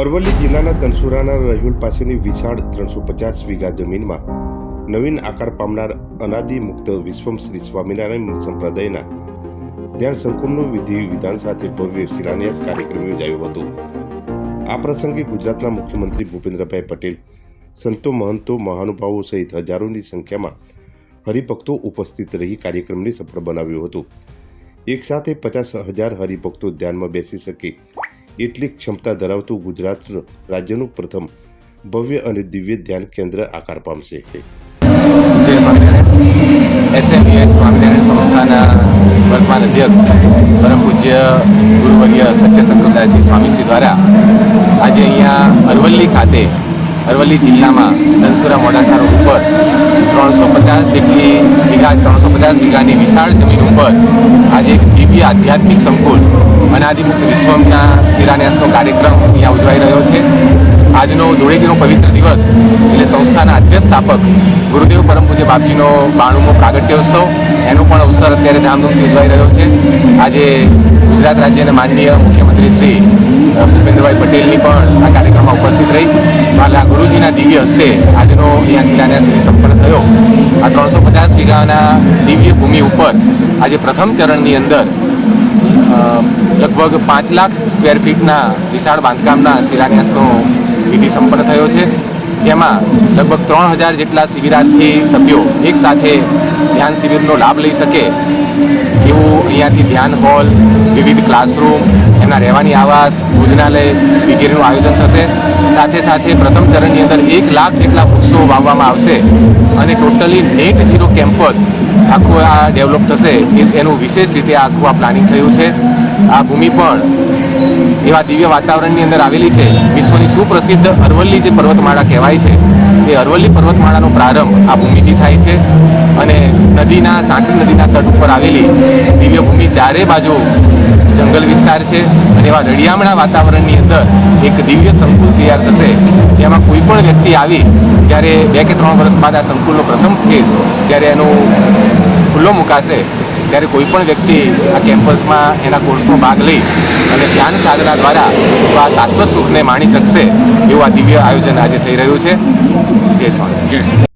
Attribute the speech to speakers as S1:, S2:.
S1: અરવલ્લી જિલ્લાના ધનસુરાના રહીુલ પાસેની વિશાળ ત્રણસો પચાસ વીઘા જમીનમાં નવીન આકાર પામનાર અનાદિ મુક્ત વિશ્વમ શ્રી સ્વામિનારાયણ સંપ્રદાયના ધ્યાન સંકુલનું વિધિ વિધાન સાથે ભવ્ય શિલાન્યાસ કાર્યક્રમ યોજાયો હતો. આ પ્રસંગે ગુજરાતના મુખ્યમંત્રી ભૂપેન્દ્રભાઈ પટેલ, સંતો મહંતો, મહાનુભાવો સહિત હજારોની સંખ્યામાં હરિભક્તો ઉપસ્થિત રહી કાર્યક્રમને સફળ બનાવ્યો હતું. એક સાથે પચાસ હજાર હરિભક્તો ધ્યાનમાં બેસી શકે એટલી ક્ષમતા ધરાવતું ગુજરાત રાજ્યનું પ્રથમ ભવ્ય અને દિવ્ય ધ્યાન કેન્દ્ર આકાર પામશે.
S2: એસએમએસ એસએમઈએસ સ્વામિનારાયણ સંસ્થાના વર્તમાન અધ્યક્ષ પરમ પૂજ્ય ગુરુવર્ય સત્ય સંકલ્પદાસજી સ્વામીશ્રી દ્વારા આજે અહીંયા અરવલ્લી ખાતે અરવલ્લી જિલ્લામાં ધનસુરા મોડાસા ઉપર ત્રણસો પચાસ જેટલી વીઘા, ત્રણસો પચાસ વીઘાની વિશાળ જમીન ઉપર આજે એક દિવ્ય આધ્યાત્મિક સંકુલ અનાદિમુક્ત વિશ્વમના શિલાન્યાસનો કાર્યક્રમ અહીંયા ઉજવાઈ રહ્યો છે. આજનો ધૂળેટીનો પવિત્ર દિવસ એટલે સંસ્થાના અધ્યક્ષ સ્થાપક ગુરુદેવ પરમ પૂજ્ય બાપજીનો બાણુમો પ્રાગટ્યોત્સવ એનો પણ અવસર અત્યારે ધામધૂમથી ઉજવાઈ રહ્યો છે. આજે ગુજરાત રાજ્યના માનનીય મુખ્યમંત્રી શ્રી ભૂપેન્દ્રભાઈ પટેલની પણ આ કાર્યક્રમમાં ઉપસ્થિત રહી. માલા ગુરુજીના દિવ્ય હસ્તે આજનો અહીંયા શિલાન્યાસ સંપન્ન થયો. આ ત્રણસો પચાસ વીઘાના દિવ્ય ભૂમિ ઉપર આજે પ્રથમ ચરણની અંદર લગભગ પાંચ લાખ સ્ક્વેર ફીટના વિશાળ બાંધકામના શિલાન્યાસનો વિધિ સંપન્ન થયો છે. જેમાં લગભગ ત્રણ હજાર જેટલા શિબિરાર્થી સભ્યો એક સાથે ધ્યાન શિબિરનો લાભ લઈ શકે એવું અહીંયાથી ધ્યાન હોલ, વિવિધ ક્લાસરૂમ એમના રહેવાની આવાસ ભોજનાલય વગેરેનું આયોજન થશે. સાથે સાથે પ્રથમ ચરણની અંદર એક લાખ જેટલા વૃક્ષો વાવવામાં આવશે અને ટોટલી નેટ ઝીરો કેમ્પસ આખું આ ડેવલપ થશે. એનું વિશેષ રીતે આખું આ પ્લાનિંગ થયું છે. આ ભૂમિ પણ એવા દિવ્ય વાતાવરણની અંદર આવેલી છે. વિશ્વની સુપ્રસિદ્ધ અરવલ્લી જે પર્વતમાળા કહેવાય છે, એ અરવલ્લી પર્વતમાળાનો પ્રારંભ આ ભૂમિથી થાય છે. અને નદીના, સાંકળી નદીના તટ ઉપર આવેલી દિવ્ય ભૂમિ ચારે બાજુ જંગલ વિસ્તાર છે અને એવા રળિયામણા વાતાવરણની અંદર એક દિવ્ય સંકુલ તૈયાર થશે. જેમાં કોઈ પણ વ્યક્તિ આવી, જ્યારે બે કે ત્રણ વર્ષ બાદ આ સંકુલનો પ્રથમ ફેઝ, જ્યારે એનું ખુલ્લો મુકાશે, ત્યારે કોઈ પણ વ્યક્તિ આ કેમ્પસમાં એના કોર્સનો ભાગ લઈ અને ધ્યાન સાધના દ્વારા આ શાશ્વત સુખને માણી શકશે એવું આ દિવ્ય આયોજન આજે થઈ રહ્યું છે. જય સ્વામી